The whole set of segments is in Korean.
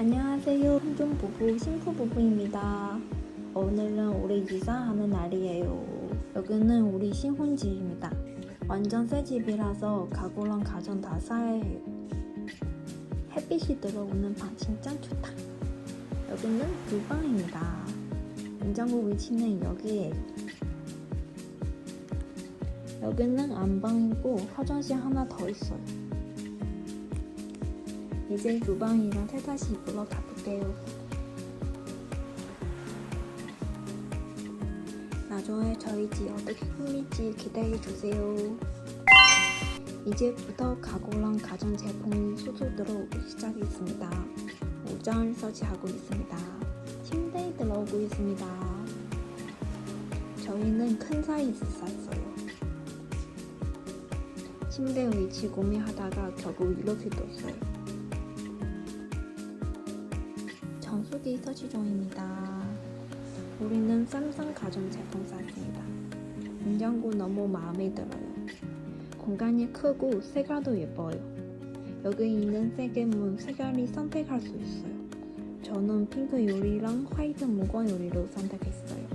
안녕하세요. 혼종 부부, 신부 부부입니다. 오늘은 우리 이사하는 날이에요. 여기는 우리 신혼집입니다. 완전 새 집이라서 가구랑 가전 다 쌓여요. 햇빛이 들어오는 방 진짜 좋다. 여기는 주방입니다. 냉장고 위치는 여기에요. 여기는 안방이고 화장실 하나 더 있어요. 이제 주방이랑 세탁실 보러 가볼게요. 나중에 저희 집 어떻게 꾸밀지 기대해주세요. 이제부터 가구랑 가전제품이 수수 들어오기 시작했습니다. 옷장을 설치하고 있습니다. 침대에 들어오고 있습니다. 저희는 큰 사이즈 샀어요. 침대 위치 고민하다가 결국 이렇게 뒀어요. 정수기 설치 중입니다. 우리는 삼성 가전제품 샀습니다. 냉장고 너무 마음에 들어요. 공간이 크고 색깔도 예뻐요. 여기 있는 세개문 색깔이 선택할 수 있어요. 저는 핑크 요리랑 화이트 무광 요리로 선택했어요.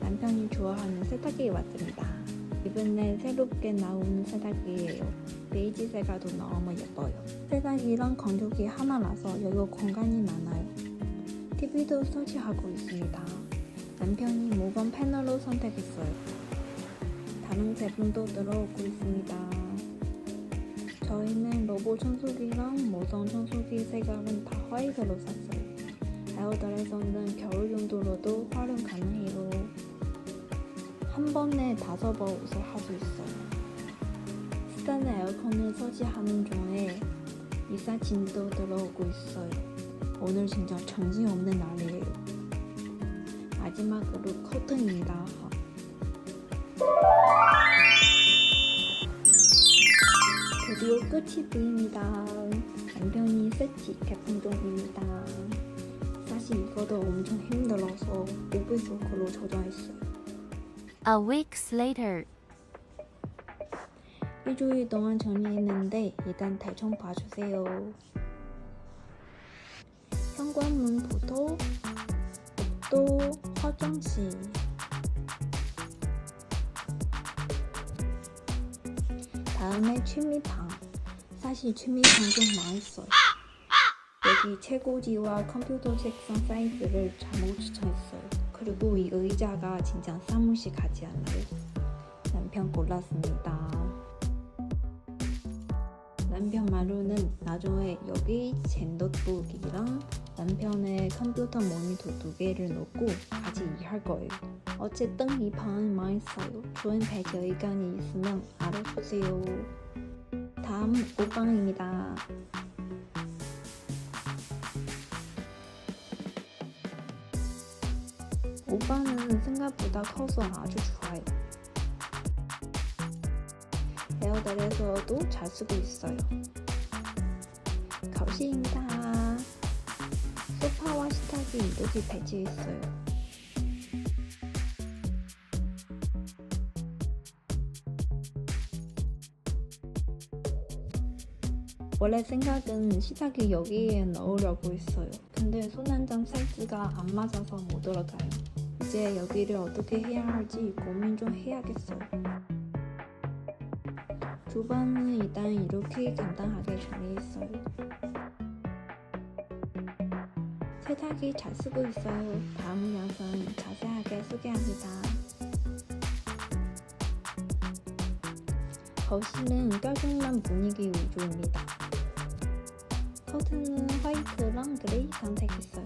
남편이 좋아하는 세탁기 왔습니다. 이번에 새롭게 나오는 세탁기예요. 베이지 색깔도 너무 예뻐요. 세탁기랑 건조기 하나라서 여기 공간이 많아요. TV도 설치하고 있습니다. 남편이 모건 패널로 선택했어요. 다른 제품도 들어오고 있습니다. 저희는 로봇 청소기랑 모성 청소기 색깔은 다 화이트로 샀어요. 에어드레서는 겨울 용도로도 활용 가능해요. 한 번에 다섯 번 옷을 할수 있어요. 스탠드 에어컨을 설치하는 중에 이삿짐도 들어오고 있어요. 오늘 진짜 정신없는 날이에요. 마지막으로 커튼입니다. 드디어 끝이 보입니다. 남편이 세치 개봉 중입니다. 사실 이거도 엄청 힘들어서 5배속으로 조정했어요. A week later. 일주일 동안 정리했는데 일단 대충 봐주세요. 현관문부터 또 화장실 다음에 취미방 사실 취미방 좀 많았어요. 여기 책꽂이와 컴퓨터 책상 사이즈를 잘못 추천했어요. 그리고 이 의자가 진짜 사무실 가지 않아요. 남편 골랐습니다. 남편 말로는 나중에 여기 제 노트북이랑 남편의 컴퓨터 모니터 두 개를 놓고 같이 일할 거예요. 어쨌든 이 방은 망했어요. 좋은 배경 의견이 있으면 알아주세요. 다음 옷방입니다. 옷방은 생각보다 커서 아주 좋아요. 에어드레서도 잘 쓰고 있어요. 거실입니다. 소파와 식탁이 이렇게 배치했어요. 원래 생각은 식탁이 여기에 넣으려고 했어요. 근데 손 한 장 사이즈가 안 맞아서 못 들어가요. 이제 여기를 어떻게 해야 할지 고민 좀 해야겠어요. 주방은 일단 이렇게 간단하게 정리했어요. 세탁기 잘 쓰고 있어요. 다음 영상 자세하게 소개합니다. 거실은 깔끔한 분위기 위주입니다. 커튼은 화이트랑 그레이 선택했어요.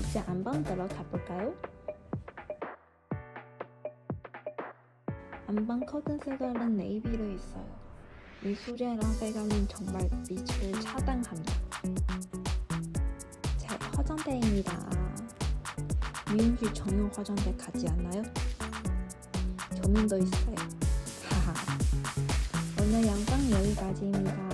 이제 안방 들어가 볼까요? 안방 커튼 색깔은 네이비로 있어요. 이 소재랑 색깔은 정말 빛을 차단합니다. 제 화장대입니다. 미용실 전용 화장대 같지 않나요? 조명도 있어요. 하하. 오늘 영상 여기까지입니다.